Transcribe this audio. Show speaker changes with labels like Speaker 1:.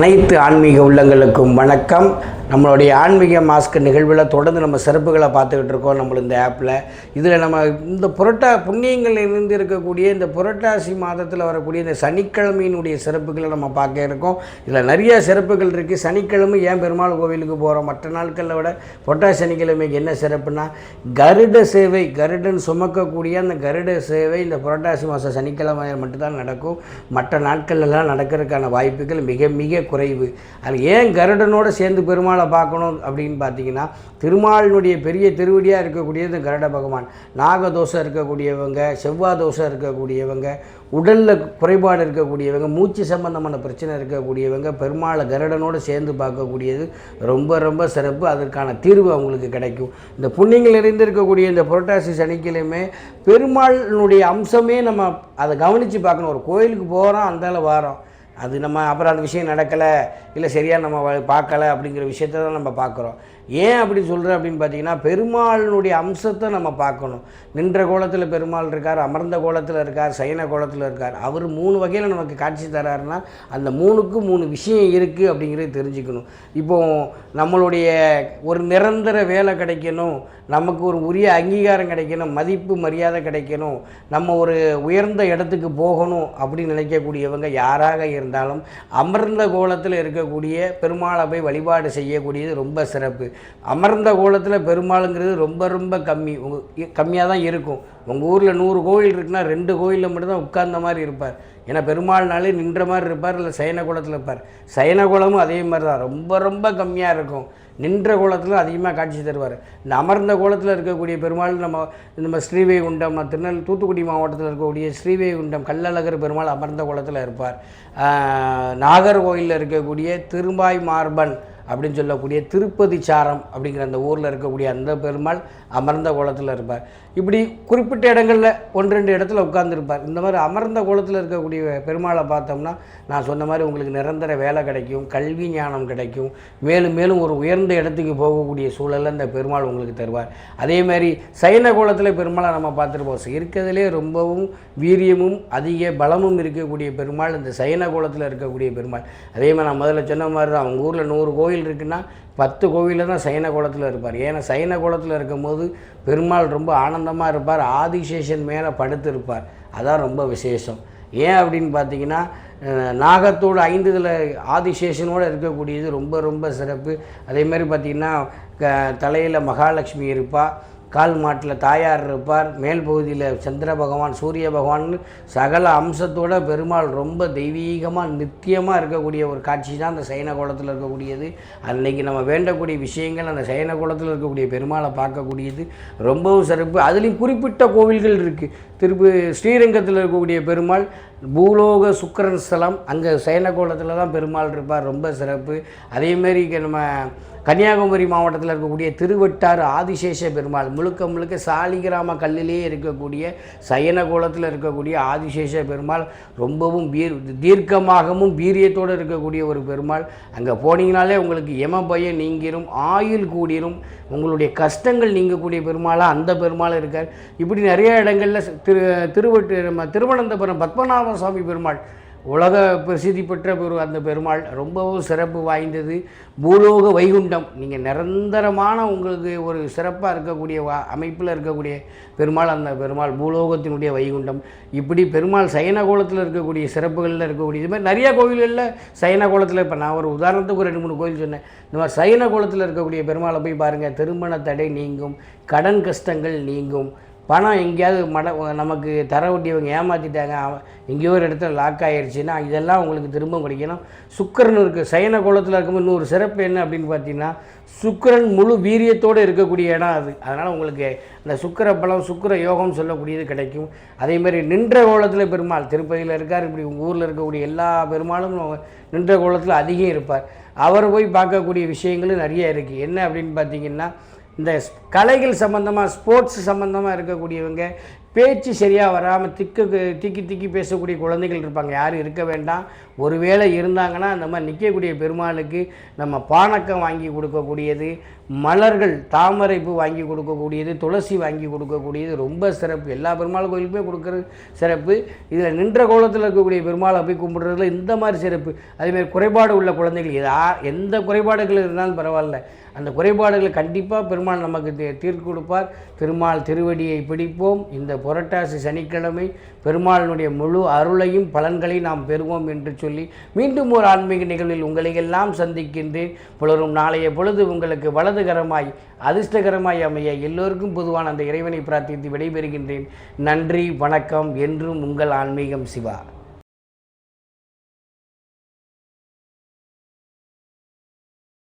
Speaker 1: அனைத்து ஆன்மீக உள்ளங்களுக்கும் வணக்கம். நம்மளுடைய ஆன்மீக மாஸ்க் நிகழ்வில் தொடர்ந்து நம்ம சிறப்புகளை பார்த்துக்கிட்டு இருக்கோம் நம்மள இந்த ஆப்பில் இதில் நம்ம இந்த புரட்டா புண்ணியங்கள் இருந்து இருக்கக்கூடிய இந்த புரட்டாசி மாதத்தில் வரக்கூடிய இந்த சனிக்கிழமையினுடைய சிறப்புகளை நம்ம பார்க்க இருக்கோம். இதில் நிறைய சிறப்புகள் இருக்குது சனிக்கிழமை ஏன் பெருமாள் கோவிலுக்கு போகிறோம் மற்ற நாட்களில் விட புரட்டாசி சனிக்கிழமைக்கு என்ன சிறப்புனா கருட சேவை கருடன் சுமக்கக்கூடிய அந்த கருட சேவை இந்த புரட்டாசி மாதம் சனிக்கிழமை மட்டும்தான் நடக்கும். மற்ற நாட்கள்லாம் நடக்கிறதுக்கான வாய்ப்புகள் மிக மிக குறைவு. அது ஏன் கருடனோடு சேர்ந்து பெருமாள் பார்க்கணும் அப்படின்னு பார்த்தீங்கன்னா திருமாலினுடைய பெரிய திருவடியாக இருக்கக்கூடியது கரட கருட பகவான். நாகதோஷம் இருக்கக்கூடியவங்க செவ்வாய் தோஷம் இருக்கக்கூடியவங்க உடலில் குறைபாடு இருக்கக்கூடியவங்க மூச்சு சம்பந்தமான பிரச்சனை இருக்கக்கூடியவங்க பெருமாளை கருடனோடு சேர்ந்து பார்க்கக்கூடியது ரொம்ப ரொம்ப சிறப்பு. அதற்கான தீர்வு அவங்களுக்கு கிடைக்கும். இந்த புண்ணியங்கள் நிறைந்து இருக்கக்கூடிய இந்த புரட்டாசி சனிக்கிழமை பெருமாளினுடைய அம்சமே நம்ம அதை கவனித்து பார்க்கணும். ஒரு கோயிலுக்கு போகிறோம் அந்தால வாரோம். அது நம்ம அப்புறம் அந்த விஷயம் நடக்கலை இல்லை சரியாக நம்ம பார்க்கலை பார்க்கல அப்படிங்கிற விஷயத்த தான் நம்ம பார்க்குறோம். ஏன் அப்படி சொல்கிறேன் அப்படின்னு பார்த்தீங்கன்னா பெருமாளினுடைய அம்சத்தை நம்ம பார்க்கணும். நின்ற கோலத்தில் பெருமாள் இருக்கார் அமர்ந்த கோலத்தில் இருக்கார் சயன கோலத்தில் இருக்கார். அவர் மூணு வகையில் நமக்கு காட்சி தராருன்னா அந்த மூணுக்கும் மூணு விஷயம் இருக்குது அப்படிங்கிறத தெரிஞ்சுக்கணும். இப்போது நம்மளுடைய ஒரு நிரந்தர வேலை கிடைக்கணும் நமக்கு ஒரு உரிய அங்கீகாரம் கிடைக்கணும் மதிப்பு மரியாதை கிடைக்கணும் நம்ம ஒரு உயர்ந்த இடத்துக்கு போகணும் அப்படின்னு நினைக்கக்கூடியவங்க யாராக இருந்தாலும் அமர்ந்த கோலத்தில் இருக்கக்கூடிய பெருமாளை போய் வழிபாடு செய்யக்கூடியது ரொம்ப சிறப்பு. அமர்ந்த கோலத்தில் பெருமாளுங்கிறது ரொம்ப ரொம்ப கம்மி. உங்கள் கம்மியாக தான் இருக்கும். உங்கள் ஊரில் நூறு கோயில் இருக்குன்னா ரெண்டு கோயிலில் மட்டும்தான் உட்கார்ந்த மாதிரி இருப்பார். ஏன்னா பெருமாள்னாலே நின்ற மாதிரி இருப்பார் இல்லை சயன கோலத்தில் இருப்பார். சயன கோலமும் அதே மாதிரி தான். ரொம்ப ரொம்ப கம்மியாக இருக்கும். நின்ற கோலத்தில் அதிகமாக காட்சி தருவார். இந்த அமர்ந்த கோலத்தில் இருக்கக்கூடிய பெருமாள் நம்ம நம்ம ஸ்ரீவைகுண்டம் திருநெல் தூத்துக்குடி மாவட்டத்தில் இருக்கக்கூடிய ஸ்ரீவைகுண்டம் கள்ளழகர் பெருமாள் அமர்ந்த கோலத்தில் இருப்பார். ஆஹ், நாகர்கோயிலில் இருக்கக்கூடிய திரும்பாய் மார்பன் அப்படின்னு சொல்லக்கூடிய திருப்பதி சாரம் அப்படிங்கிற அந்த ஊரில் இருக்கக்கூடிய அந்த பெருமாள் அமர்ந்த கோலத்தில் இருப்பார். இப்படி குறிப்பிட்ட இடங்களில் ஒன்று ரெண்டு இடத்துல உட்கார்ந்துருப்பார். இந்த மாதிரி அமர்ந்த கோலத்தில் இருக்கக்கூடிய பெருமாளை பார்த்தோம்னா நான் சொன்ன மாதிரி உங்களுக்கு நிரந்தர வேலை கிடைக்கும் கல்வி ஞானம் கிடைக்கும் மேலும் மேலும் ஒரு உயர்ந்த இடத்துக்கு போகக்கூடிய சூழலில் இந்த பெருமாள் உங்களுக்கு தருவார். அதே மாதிரி சைன கோலத்தில் பெருமாளை நம்ம பார்த்துருப்போம். இருக்கிறதுலே ரொம்பவும் வீரியமும் அதிக பலமும் இருக்கக்கூடிய பெருமாள் இந்த சைன கோலத்தில் இருக்கக்கூடிய பெருமாள். அதே மாதிரி நான் முதல்ல சொன்ன மாதிரி தான் அவங்க ஊரில் நூறு கோயில் இருக்குன்னா பத்து கோவிலில் தான் சைன கோலத்தில் இருப்பார். ஏன்னா சைன கோலத்தில் இருக்கும்போது பெருமாள் ரொம்ப ஆனந்தமாக இருப்பார் ஆதிசேஷன் மேலே படுத்து இருப்பார் அதான் ரொம்ப விசேஷம். ஏன் அப்படின்னு பார்த்தீங்கன்னா நாகத்தோடு நாகத்தோட ஐந்து இதில் ஆதிசேஷனோடு இருக்கக்கூடியது ரொம்ப ரொம்ப சிறப்பு. அதே மாதிரி பார்த்திங்கன்னா க தலையில் மகாலட்சுமி இருப்பாள் கால் மாட்டில் தாயார் இருப்பார். மேல் பகுதியில் சந்திர பகவான் சூரிய பகவான் சகல அம்சத்தோட பெருமாள் ரொம்ப தெய்வீகமாக நித்தியமாக இருக்கக்கூடிய ஒரு காட்சி தான் அந்த சைன கோலத்தில் இருக்கக்கூடியது. அன்றைக்கி நம்ம வேண்டக்கூடிய விஷயங்கள் அந்த சைன கோலத்தில் இருக்கக்கூடிய பெருமாளை பார்க்கக்கூடியது ரொம்பவும் சிறப்பு. அதுலேயும் குறிப்பிட்ட கோவில்கள் இருக்குது திருப்பி ஸ்ரீரங்கத்தில் இருக்கக்கூடிய பெருமாள் பூலோக சுக்கரன் ஸ்தலம் அங்கே சைன கோலத்தில் தான் பெருமாள் இருப்பார். ரொம்ப சிறப்பு. அதேமாரி நம்ம கன்னியாகுமரி மாவட்டத்தில் இருக்கக்கூடிய திருவட்டாறு ஆதிசேஷ பெருமாள் முழுக்க முழுக்க சாலிகிராம கல்லிலேயே இருக்கக்கூடிய சயன கோலத்தில் இருக்கக்கூடிய ஆதிசேஷ பெருமாள் ரொம்பவும் வீர் தீர்க்கமாகவும் வீரியத்தோடு இருக்கக்கூடிய ஒரு பெருமாள். அங்கே போனீங்கனாலே உங்களுக்கு எம பயம் நீங்கிரும் ஆயுள் கூடிரும் உங்களுடைய கஷ்டங்கள் நீங்கக்கூடிய பெருமாளாக அந்த பெருமாள் இருக்கார். இப்படி நிறைய இடங்களில் திரு திருவட்டு நம்ம திருவனந்தபுரம் பத்மநாப சுவாமி பெருமாள் உலக பிரசித்தி பெற்ற பெரு அந்த பெருமாள் ரொம்பவும் சிறப்பு வாய்ந்தது. பூலோக வைகுண்டம். நீங்கள் நிரந்தரமான உங்களுக்கு ஒரு சிறப்பாக இருக்கக்கூடிய வா அமைப்பில் இருக்கக்கூடிய பெருமாள் அந்த பெருமாள் பூலோகத்தினுடைய வைகுண்டம். இப்படி பெருமாள் சயனகோலத்தில் இருக்கக்கூடிய சிறப்புகளில் இருக்கக்கூடிய இது மாதிரி நிறைய கோவில்களில் சயனகோலத்தில் இப்போ நான் ஒரு உதாரணத்துக்கு ஒரு ரெண்டு மூணு கோயில் சொன்னேன். இந்த மாதிரி சயனகோலத்தில் இருக்கக்கூடிய பெருமாளை போய் பாருங்கள் திருமண தடை நீங்கும் கடன் கஷ்டங்கள் நீங்கும் பணம் எங்கேயாவது மட நமக்கு தர வேண்டியவங்க ஏமாற்றிட்டாங்க அவன் எங்கேயோ ஒரு இடத்துல லாக் ஆகிடுச்சின்னா இதெல்லாம் உங்களுக்கு திரும்ப கிடைக்கணும். சுக்கிரன் இருக்குது சயன கோலத்தில் இருக்கும்போது இன்னொரு சிறப்பு என்ன அப்படின்னு பார்த்தீங்கன்னா சுக்கிரன் முழு வீரியத்தோடு இருக்கக்கூடிய இடம் அது. அதனால் உங்களுக்கு அந்த சுக்கிர பலம் சுக்கர யோகம் சொல்லக்கூடியது கிடைக்கும். அதேமாதிரி நின்ற கோலத்தில் பெருமாள் திருப்பதியில் இருக்கார் இப்படி உங்கள் ஊரில் இருக்கக்கூடிய எல்லா பெருமாளும் நின்ற கோலத்தில் அதிகம் இருப்பார். அவர் போய் பார்க்கக்கூடிய விஷயங்களும் நிறைய இருக்குது என்ன அப்படின்னு பார்த்தீங்கன்னா இந்த கலைகள் சம்மந்தமாக ஸ்போர்ட்ஸ் சம்மந்தமாக இருக்கக்கூடியவங்க பேச்சு சரியாக வராமல் திக்கு திக்கி திக்கி பேசக்கூடிய குழந்தைகள் இருப்பாங்க. யாரும் இருக்க வேண்டாம். ஒருவேளை இருந்தாங்கன்னா அந்த மாதிரி நிற்கக்கூடிய பெருமாளுக்கு நம்ம பானக்கம் வாங்கி கொடுக்கக்கூடியது மலர்கள் தாமரை பூ வாங்கி கொடுக்கக்கூடியது துளசி வாங்கி கொடுக்கக்கூடியது ரொம்ப சிறப்பு. எல்லா பெருமாள் கோயிலுக்குமே கொடுக்குற சிறப்பு. இதில் நின்ற கோலத்தில் இருக்கக்கூடிய பெருமாளை போய் கும்பிடுறதுல இந்த மாதிரி சிறப்பு. அதேமாதிரி குறைபாடு உள்ள குழந்தைகள் எதா எந்த குறைபாடுகள் இருந்தாலும் பரவாயில்ல. அந்த குறைபாடுகளை கண்டிப்பாக பெருமாள் நமக்கு தீ- கொடுப்பார். பெருமாள் திருவடியை பிடிப்போம். இந்த புரட்டாசி சனிக்கிழமை பெருமாளினுடைய முழு அருளையும் பலன்களையும் நாம் பெறுவோம் என்று சொல்லி மீண்டும் ஒரு ஆன்மீக நிகழ்வில் உங்களை எல்லாம் சந்திக்கின்றேன். புலரும் நாளைய பொழுது உங்களுக்கு வலதுகரமாய் அதிர்ஷ்டகரமாய் அமைய எல்லோருக்கும் பொதுவான அந்த இறைவனை பிரார்த்தித்து விடைபெறுகின்றேன். நன்றி வணக்கம் என்றும் உங்கள் ஆன்மீகம் சிவா.